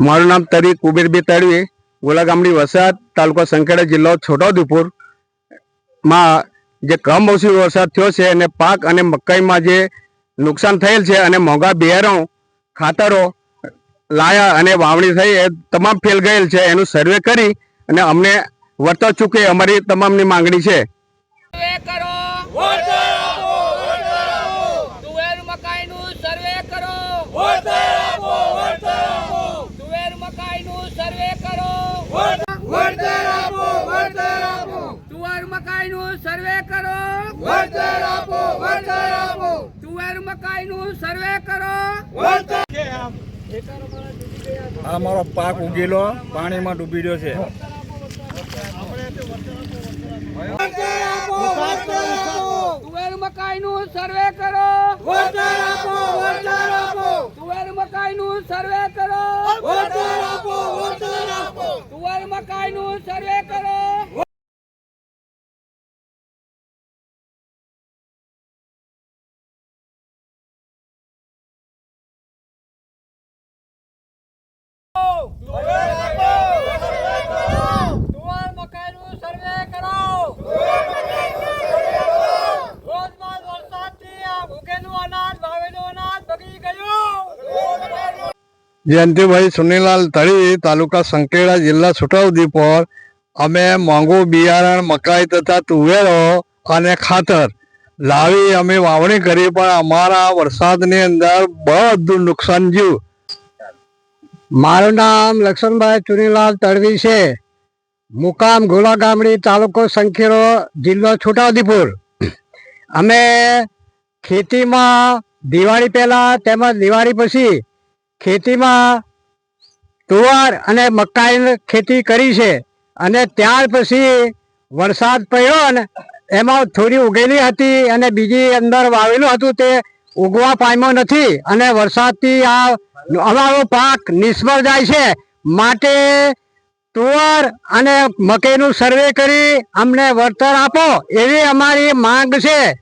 મારું નામ તરી કુબેરબી ગોલા ગામડી વરસાદ તાલુકો સંખેડા જિલ્લો છોટાઉદેપુર. માં જે કમોસમી વરસાદ થયો છે અને પાક અને મકાઈમાં જે નુકસાન થયેલ છે અને મોંઘા બિયારણ ખાતરો લાયા અને વાવણી થઈ એ તમામ ફેલ ગયેલ છે એનું સર્વે કરી અને અમને વર્તા ચૂકે અમારી તમામની માંગણી છે. સર્વે કરો તુવેર મકાઈનું સર્વે કરો તુવેર મકાઈનું સર્વે કરો તુવેર મકાઈનું સર્વે કરો. તુવેર મકાઈનું સર્વે કરો. આ મારો પાક ઉગેલો પાણીમાં ડૂબી રહ્યો છે. તુવેર મકાઈનું સર્વે કરો. તુવેર મકાઈનું સર્વે કરો. તુવેર મકાઈનું સર્વે કરો તુવેર મકાઈનું સર્વે કરો ધોધમાર વરસાદથી આ ઉગેલું અનાજ વાવેલું અનાજ બગડી ગયું જયંતિભાઈ સુનીલાલ તળી તાલુકા સંકેડા જિલ્લા છોટાઉદેપુર. અમે મોંઘું બિયારણ, મકાઈ તથા તુવેરો અને ખાતર લાવી અમે વાવણી કરી, પણ અમારા વરસાદની અંદર બધું નુકસાન થયું. મારું નામ લક્ષ્મણભાઈ ચુનીલાલ તળવી છે. મુકામ ગોલા ગામડી તાલુકો સંખેડો જિલ્લો છોટાઉદેપુર. અમે ખેતીમાં દિવાળી પહેલા તેમજ દિવાળી પછી ખેતીમાં તુવાર અને મકાઈની ખેતી કરી છે. અને ત્યાર પછી વરસાદ પડ્યો ને એમાં થોડી ઉગેલી હતી અને બીજી અંદર વાવેલું હતું તે ઉગવા પામ્યો નથી. અને વરસાદથી આ અમારો પાક નિષ્ફળ જાય છે. માટે તુવર અને મકાઈનું સર્વે કરી અમને વળતર આપો. એવી અમારી માંગ છે.